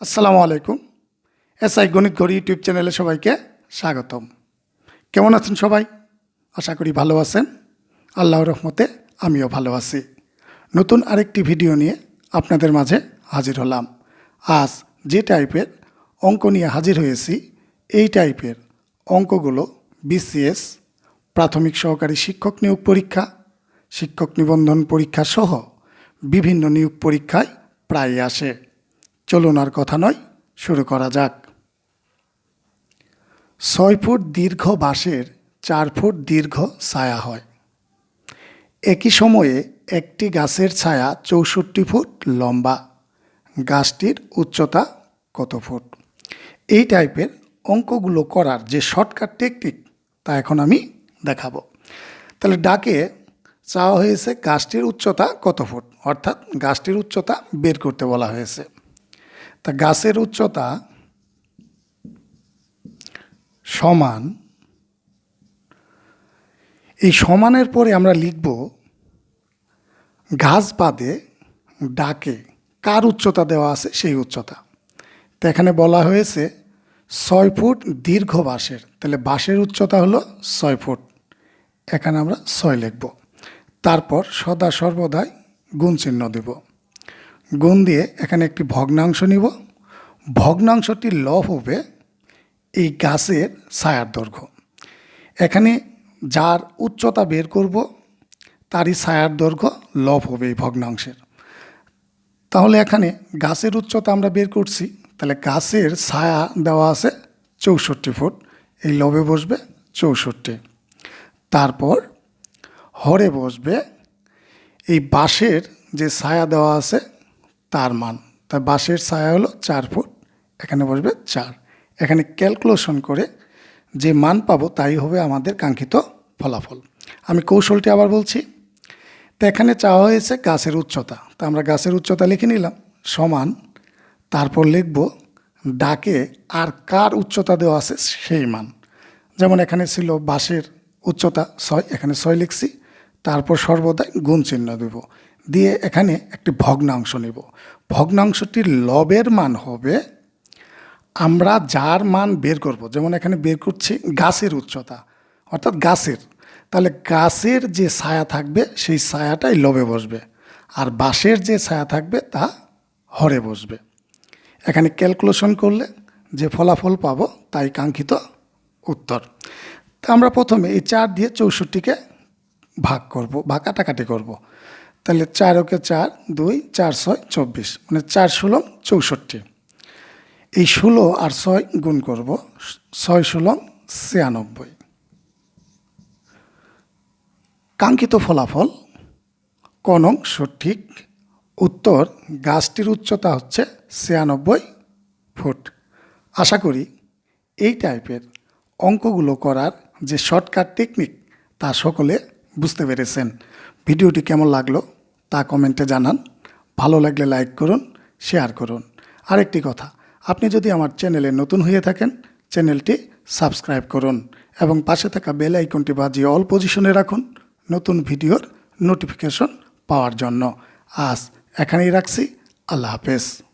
আসসালামু আলাইকুম। এসআই গণিত গড়ি ইউটিউব চ্যানেলে সবাইকে স্বাগতম। কেমন আছেন সবাই? আশা করি ভালো আছেন। আল্লাহর রহমতে আমিও ভালো আছি। নতুন আরেকটি ভিডিও নিয়ে আপনাদের মাঝে হাজির হলাম। আজ যে টাইপের অঙ্ক নিয়ে হাজির হয়েছি, এই টাইপের অঙ্কগুলো বিসিএস, প্রাথমিক সহকারী শিক্ষক নিয়োগ পরীক্ষা, শিক্ষক নিবন্ধন পরীক্ষা সহ বিভিন্ন নিয়োগ পরীক্ষায় প্রায় আসে। চলুন আর কথা নয়, শুরু করা যাক। ছয় ফুট দীর্ঘ বাঁশের চার ফুট দীর্ঘ ছায়া হয়। একই সময়ে একটি গাছের ছায়া চৌষট্টি ফুট লম্বা। গাছটির উচ্চতা কত ফুট? এই টাইপের অঙ্কগুলো করার যে শর্টকাট টেকনিক তা এখন আমি দেখাবো। তাহলে ডাকে চাওয়া হয়েছে গাছটির উচ্চতা কত ফুট? অর্থাৎ গাছটির উচ্চতা বের করতে বলা হয়েছে। তা গাছের উচ্চতা সমান। এই সমানের পরে আমরা লিখব ঘাস বাদে ডাকে কার উচ্চতা দেওয়া আছে সেই উচ্চতা। তো এখানে বলা হয়েছে ছয় ফুট দীর্ঘ বাঁশের। তাহলে বাঁশের উচ্চতা হলো ছয় ফুট। এখানে আমরা ছয় লিখব। তারপর সদা সর্বদাই গুণ চিহ্ন দেব। গুণ দিয়ে এখানে একটি ভগ্নাংশ নিব। ভগ্নাংশটি লব হবে এই গাছের ছায়ার দৈর্ঘ্য। এখানে যার উচ্চতা বের করব, তারই ছায়ার দৈর্ঘ্য লব হবে এই ভগ্নাংশের। তাহলে এখানে গাছের উচ্চতা আমরা বের করছি, তাহলে গাছের ছায়া দেওয়া আছে চৌষট্টি ফুট, এই লবে বসবে চৌষট্টি। তারপর হরে বসবে, এই বাঁশের যে ছায়া দেওয়া আছে তার মান। তা বাঁশের ছায়া হলো চার ফুট, এখানে বসবে চার। এখানে ক্যালকুলেশন করে যে মান পাবো তাই হবে আমাদের কাঙ্ক্ষিত ফলাফল। আমি কৌশলটি আবার বলছি। তো এখানে চাওয়া হয়েছে গাছের উচ্চতা। তা আমরা গাছের উচ্চতা লিখে নিলাম সমান, তারপর লিখব ডাকে আর কার উচ্চতা দেওয়া আছে সেই মান। যেমন এখানে ছিল বাঁশের উচ্চতা ছয়, এখানে ছয় লিখছি, তারপর সর্বদাই গুণ চিহ্ন দেব। দিয়ে এখানে একটি ভগ্নাংশ নেব। ভগ্নাংশটির লবের মান হবে, আমরা যার মান বের করব, যেমন এখানে বের করছি গাছের উচ্চতা, অর্থাৎ গাছের। তাহলে গাছের যে ছায়া থাকবে, সেই ছায়াটাই লবে বসবে। আর বাঁশের যে ছায়া থাকবে, তা হরে বসবে। এখানে ক্যালকুলেশন করলে যে ফলাফল পাবো, তাই কাঙ্ক্ষিত উত্তর। তা আমরা প্রথমে এই চার দিয়ে চৌষট্টিকে ভাগ করব বা কাটাকাটি করব। তাহলে চার ওকে চার, দুই, চার, ছয়, চব্বিশ। মানে চার ষোলো, চৌষট্টি। এই ষোলো আর ছয় গুণ করব, ছয় ষোলো, ছিয়ানব্বই। কাঙ্ক্ষিত ফলাফল কনং সঠিক। উত্তর, গাছটির উচ্চতা হচ্ছে ছিয়ানব্বই ফুট। আশা করি এই টাইপের অঙ্কগুলো করার যে শর্টকাট টেকনিক তা সকলে বুঝতে পেরেছেন। ভিডিওটি কেমন লাগল? তা কমেন্টে জানান। ভালো লাগলে লাইক করুন, শেয়ার করুন। আরেকটি কথা, আপনি যদি আমার চ্যানেলে নতুন হয়ে থাকেন, চ্যানেলটি সাবস্ক্রাইব করুন এবং পাশে থাকা বেল আইকনটি বাজিয়ে অল পজিশনে রাখুন নতুন ভিডিওর নোটিফিকেশন পাওয়ার জন্য। আজ এখানেই রাখছি। আল্লাহ হাফেজ।